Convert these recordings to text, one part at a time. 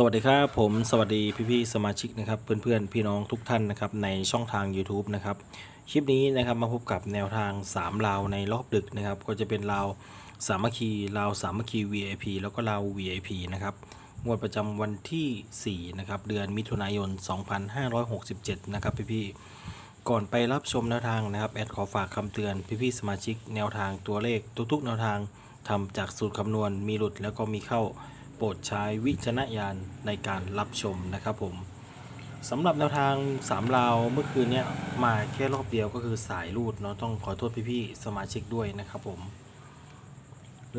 สวัสดีครับผมสวัสดีพี่ๆสมาชิกนะครับเพื่อนๆพี่น้องทุกท่านนะครับในช่องทาง YouTube นะครับคลิปนี้นะครับมาพบกับแนวทาง 3 ลาวในรอบดึกนะครับ ก็จะเป็นลาวสามัคคีลาวสามัคคี VIP แล้วก็ลาว VIP นะครับงวดประจำวันที่ 4 นะครับ เดือนมิถุนายน 2567 นะครับพี่ๆก่อนไปรับชมแนวทางนะครับแอดขอฝากคำเตือนพี่ๆสมาชิกแนวทางตัวเลขทุกๆ แนวทางทำจากสูตรคำนวณมีหลุดแล้วก็มีเข้า โปรดใช้วิจารณญาณในการรับชมนะครับผมสำหรับแนวทางสามลาวเมื่อคืนเนี้ยมาแค่รอบเดียวก็คือสายรูดเนาะต้องขอโทษพี่ๆสมาชิกด้วยนะครับผม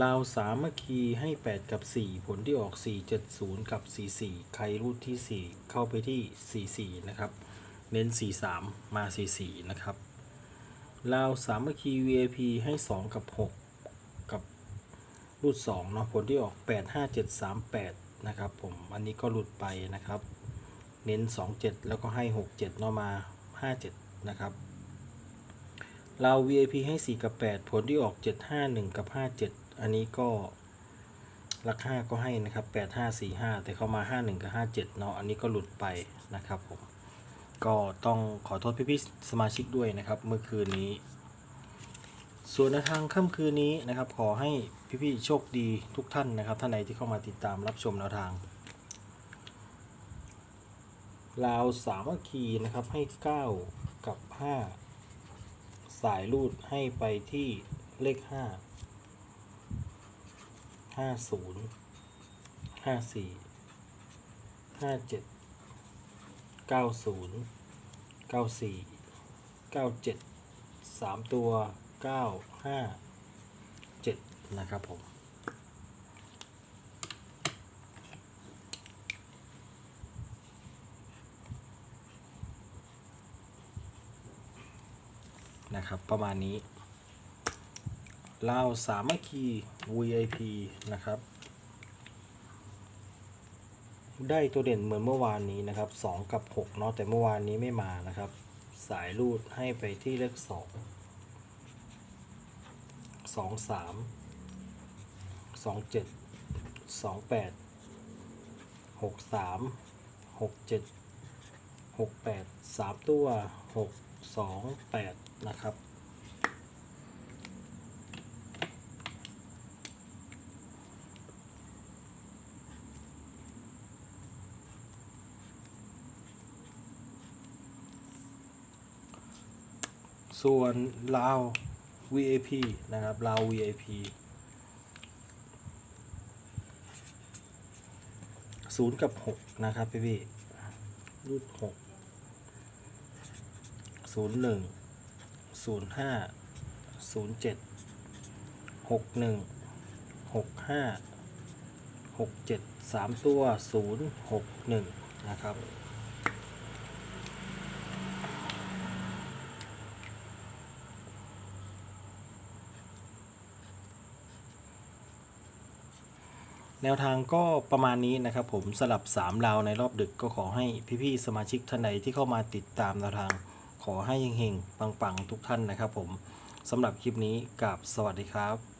ลาวสามัคคีให้ 8 กับ 4 ผลที่ออก 470 กับ 44 ใครรูดที่ 4 เข้าไปที่ 44 นะครับ เน้น 43 มา 44 นะครับ ลาวสามัคคี VIP ให้ 2 กับ6กับ รูด2เนาะผลที่ออก 8 5 7 3 8 นะครับผม อันนี้ก็หลุดไปนะครับ เน้น 2 7 แล้วก็ให้ 6 7เนาะมา 5 7 นะครับ เรา VIP ให้ 4 กับ 8 ผลที่ออก 7 5 1 กับ 5 7 อันนี้ก็ลัก5ก็ให้นะครับ 8 5 4 5 แต่เข้ามา 5 1 กับ 5 7 เนาะ อันนี้ก็หลุดไปนะครับผม ก็ต้องขอโทษพี่ๆสมาชิกด้วยนะครับ เมื่อคืนนี้ ส่วนในทางค่ำคืนนี้นะครับ ขอให้ พี่ๆโชคดีทุกท่านนะครับ ท่านใดที่เข้ามาติดตามรับชมแนวทางลาวสามัคคีนะครับให้ 9 กับ 5 สายรูดให้ไปที่เลข 5 50 54 57 90 94 97 3 ตัว 9 5 นะครับผมนะครับ ประมาณนี้ลาวสามัคคี VIP นะครับ ได้ตัวเด่นเหมือนเมื่อวานนี้นะครับ 2 กับ6เนาะแต่เมื่อวานนี้ไม่มานะครับ สายรูดให้ไปที่เลข 2 2 3 2 7 2 8 6 3 6 7 6 8 3ตัว6 2 8นะครับส่วนลาว VIP นะครับลาว VIP ศูนย์กับหกนะครับพี่พี่รูดหกศูนย์หนึ่งศูนย์ห้าศูนย์เจ็ดหกหนึ่งหกห้าหกเจ็ดสามตัวศูนย์หกหนึ่งนะครับ แนวทางก็ประมาณนี้นะครับผมสลับ 3 ราวในรอบดึกก็ขอให้พี่ๆสมาชิกท่านใดที่เข้ามาติดตามแนวทาง ขอให้เฮงๆปังๆ ทุกท่านนะครับผมสำหรับคลิปนี้กับสวัสดีครับ